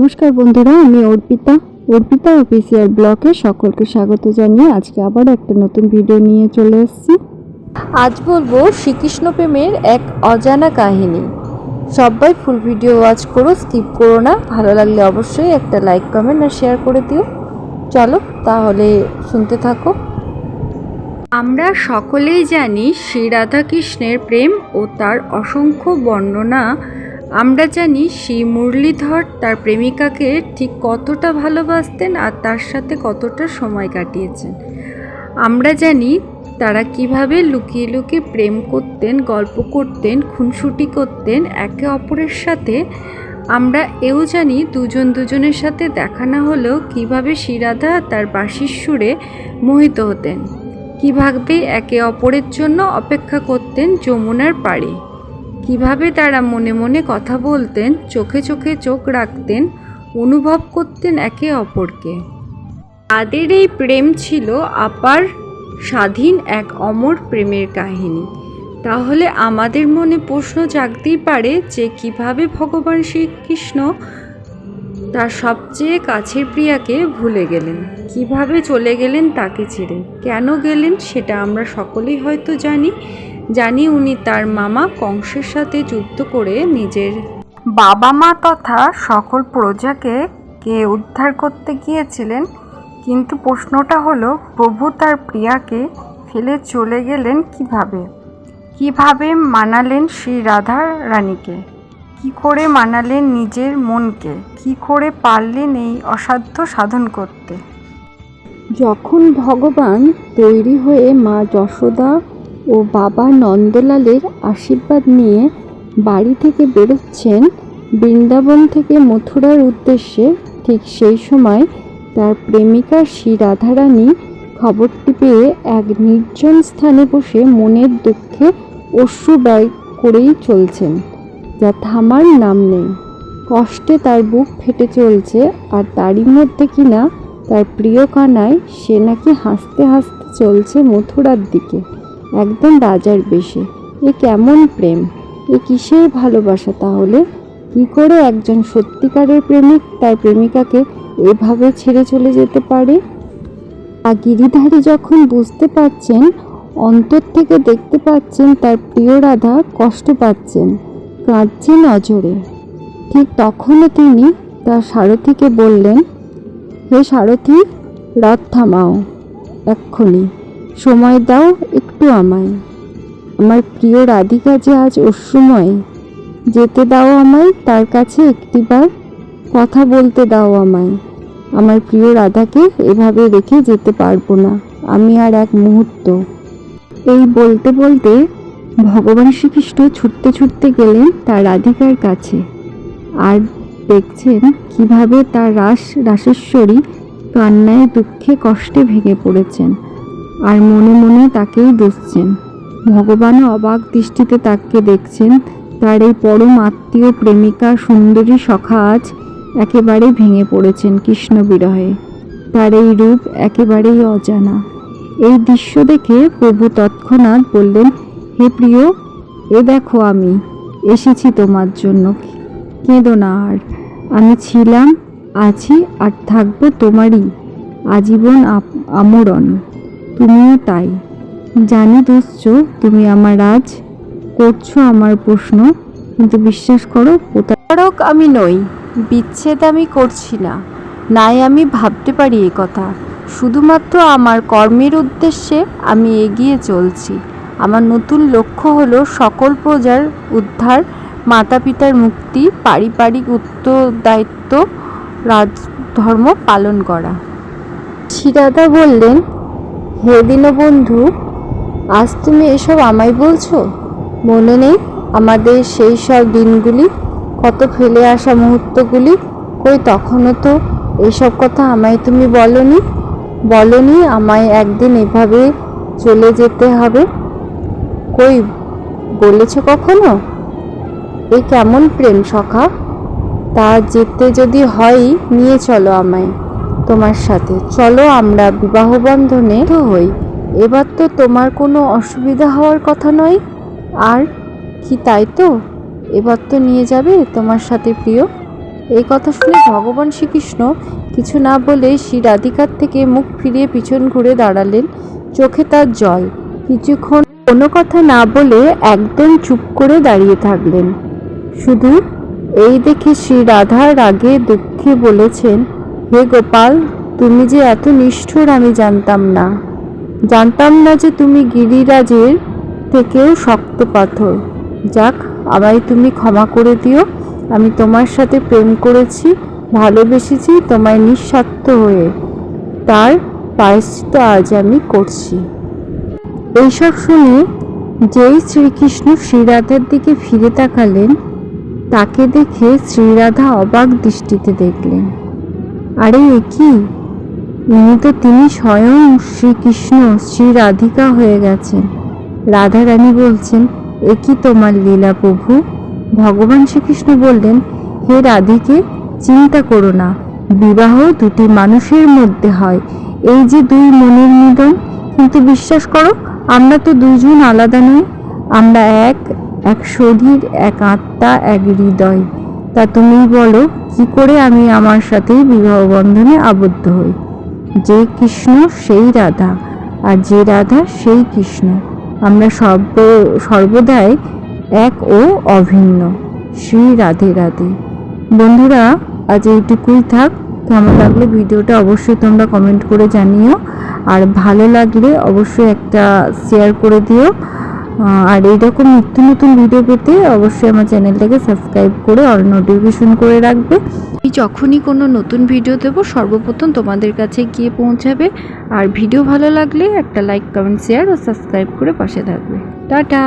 নমস্কার বন্ধুরা আমি অর্পিতা। অর্পিতা অফিসিয়াল ব্লকে সকলকে স্বাগত জানিয়ে আজকে আবার একটা নতুন ভিডিও নিয়ে চলে এসেছি। আজ বলব শ্রীকৃষ্ণ প্রেমের এক অজানা কাহিনী। সবাই ফুল ভিডিও ওয়াচ করো স্কিপ করো না। ভালো লাগলে অবশ্যই একটা লাইক কমেন্ট আর শেয়ার করে দিও। চলো তাহলে শুনতে থাকো। আমরা সকলেই জানি শ্রী রাধাকৃষ্ণের প্রেম ও তার অসংখ্য বর্ণনা আমরা জানি সেই মুরলীধর তার প্রেমিকাকে ঠিক কতটা ভালোবাসতেন আর তার সাথে কতটা সময় কাটিয়েছেন। আমরা জানি তারা কীভাবে লুকিয়ে লুকিয়ে প্রেম করতেন, গল্প করতেন, খুনসুটি করতেন, একে অপরের সাথে। আমরা এও জানি দুজন দুজনের সাথে দেখা না হলেও কীভাবে শ্রীরাধা তার বাঁশির সুরে মোহিত হতেন। কীভাবে একে অপরের জন্য অপেক্ষা করতেন যমুনার পাড়ে। কীভাবে তারা মনে মনে কথা বলতেন, চোখে চোখে চোখ রাখতেন, অনুভব করতেন একে অপরকে। তাদের এই প্রেম ছিল আপার স্বাধীন এক অমর প্রেমের কাহিনী। তাহলে আমাদের মনে প্রশ্ন জাগতেই পারে যে কীভাবে ভগবান শ্রীকৃষ্ণ তার সবচেয়ে কাছের প্রিয়াকে ভুলে গেলেন, কীভাবে চলে গেলেন তাকে ছেড়ে। কেন গেলেন সেটা আমরা সকলেই হয়তো জানি জানি উনি তার মামা কংসের সাথে যুদ্ধ করে নিজের বাবা মা তথা সকল প্রজাকে কে উদ্ধার করতে গিয়েছিলেন কিন্তু প্রশ্নটা হলো প্রভু তার প্রিয়াকে ফেলে চলে গেলেন কীভাবে? কীভাবে মানালেন শ্রী রাধা রানীকে কি করে মানালেন নিজের মনকে? কি করে পারলেন এই অসাধ্য সাধন করতে? যখন ভগবান তৈরি হয়ে মা যশোদা ও বাবা নন্দলালের আশীর্বাদ নিয়ে বাড়ি থেকে বেরোচ্ছেন বৃন্দাবন থেকে মথুরার উদ্দেশ্যে। ঠিক সেই সময় তার প্রেমিকা শ্রী রাধারানী খবরটি পেয়ে এক নির্জন স্থানে বসে মনের দুঃখে অশ্রু ব্যয় করেই চলছেন, যা থামার নাম নেই। কষ্টে তার বুক ফেটে চলছে, আর তারই মধ্যে কিনা তার প্রিয় কানায় সে নাকি হাসতে হাসতে চলছে মথুরার দিকে। একদম রাজার বেশে। এ কেমন প্রেম? এ কিসের ভালোবাসা তাহলে? কি করে একজন সত্যিকারের প্রেমিক তার প্রেমিকাকে এভাবে ছেড়ে চলে যেতে পারে? আর গিরিধারী যখন বুঝতে পারছেন, অন্তর থেকে দেখতে পাচ্ছেন তার প্রিয় রাধা কষ্ট পাচ্ছেন, কাঁদছে নজরে। ঠিক তখনও তিনি তার সারথিকে বললেন, হে সারথি রথ থামাও, এক্ষুনি। সময় দাও একটু আমায়। আমার প্রিয় রাধিকা যে আজ অশ্রুময় যেতে দাও আমায়, তার কাছে একটিবার কথা বলতে দাও আমায়। আমার প্রিয় রাধাকে এভাবে রেখে যেতে পারব না, আমি আর এক মুহূর্ত। এই বলতে বলতে ভগবান শ্রীকৃষ্ণ ছুটতে ছুটতে গেলেন তার রাধিকার কাছে। আর দেখছেন কীভাবে তার রাস, রাসেশ্বরী কান্নায় দুঃখে কষ্টে ভেঙে পড়েছেন। আর মনে মনে তাকেই দোষছেন ভগবানও অবাক দৃষ্টিতে তাকে দেখছেন। তার এই পরম আত্মীয় প্রেমিকা সুন্দরী সখা আজ একেবারে ভেঙে পড়েছেন কৃষ্ণ বিরহে। তার এই রূপ একেবারেই অজানা। এই দৃশ্য দেখে প্রভু তৎক্ষণাৎ বললেন, হে প্রিয়, এ দেখো আমি, এসেছি তোমার জন্য। কেঁদো না আর। আমি ছিলাম, আছি আর থাকব তোমারই আজীবন আমরণ। তুমিও তাই। জানি দুশ্চ তুমি আমার আজ করছ আমার প্রশ্ন, কিন্তু বিশ্বাস করো প্রতারক আমি নই, বিচ্ছেদ আমি করছি না, নাই আমি ভাবতে পারি এ কথা। শুধুমাত্র আমার কর্মের উদ্দেশ্যে আমি এগিয়ে চলছি। আমার নতুন লক্ষ্য হলো সকল প্রজার উদ্ধার মাতা পিতার মুক্তি, পারিবারিক উত্তরদায়িত্ব, রাজধর্ম পালন করা। শিরাদা বললেন হে দীনবন্ধু, আজ তুমি এসব আমায় বলছো? মনে নেই আমাদের সেই সব দিনগুলি, কত ফেলে আসা মুহূর্তগুলি? কই তখনও তো এইসব কথা আমায় তুমি বলনি? বলনি আমায় একদিন এভাবে চলে যেতে হবে? কই, বলেছ কখনো? এই কেমন প্রেম সখা? তা যেতে যদি হয় নিয়ে চলো আমায়। তোমার সাথে। চলো আমরা বিবাহ বন্ধনে হই। এবার তো তোমার কোনো অসুবিধা হওয়ার কথা নয়। আর কি তাই তো? এবার তো নিয়ে যাবে তোমার সাথে প্রিয়। এই কথা শুনে ভগবান শ্রীকৃষ্ণ কিছু না বলে শ্রী রাধিকার থেকে মুখ ফিরিয়ে পিছন ঘুরে দাঁড়ালেন। চোখে তার জল। কিছুক্ষণ কোনো কথা না বলে একদম চুপ করে দাঁড়িয়ে থাকলেন। শুধু এই দেখে শ্রী রাধা রাগে দুঃখে বলেছেন হে গোপাল, তুমি যে এত নিষ্ঠুর আমি জানতাম না। জানতাম না যে তুমি গিরিরাজের থেকেও শক্ত পাথর। যাক, আমায় তুমি ক্ষমা করে দিও। আমি তোমার সাথে প্রেম করেছি, ভালোবেসেছি, তোমায় নিঃস্বার্থ হয়ে। তার প্রায়শ্চিত আজ আমি করছি। এইসব শুনে যেই শ্রীকৃষ্ণ শ্রীরাধার দিকে ফিরে তাকালেন, তাকে দেখে শ্রীরাধা অবাক দৃষ্টিতে দেখলেন। আরে কি? ইনি তো তিনি স্বয়ং শ্রীকৃষ্ণ শ্রী রাধিকা হয়ে গেছেন। রাধা রানী বলছেন, এ কি তোমার লীলা প্রভু? ভগবান শ্রীকৃষ্ণ বললেন, হে রাধিকে, চিন্তা করো না। বিবাহ দুটি মানুষের মধ্যে হয়। এই যে দুই মনের মিলন, কিন্তু বিশ্বাস করো, আমরা তো দুজন আলাদা নই। আমরা এক এক শরীর এক আত্মা, এক হৃদয়। তা তুমি বলো, কি করে আমি আমার সাথেই বিবাহ বন্ধনে আবদ্ধ হই? যে কৃষ্ণ, সেই রাধা, আর যে রাধা, সেই কৃষ্ণ। আমরা সর্ব, সর্বদাই এক ও অভিন্ন। শ্রী রাধে রাধে। বন্ধুরা, আজ এইটুকুই থাক। কেমন লাগল ভিডিওটা অবশ্যই তোমরা কমেন্ট করে জানিও। আর ভালো লাগলে অবশ্যই একটা শেয়ার করে দিও। আর এইরকম নিত্য নতুন ভিডিও পেতে অবশ্যই আমার চ্যানেলটাকে সাবস্ক্রাইব করে অল নোটিফিকেশন করে রাখবে। আমি যখনই কোনো নতুন ভিডিও দেব, সর্বপ্রথম তোমাদের কাছে গিয়ে পৌঁছাবে। আর ভিডিও ভালো লাগলে একটা লাইক কমেন্ট শেয়ার ও সাবস্ক্রাইব করে পাশে থাকবে। টাটা!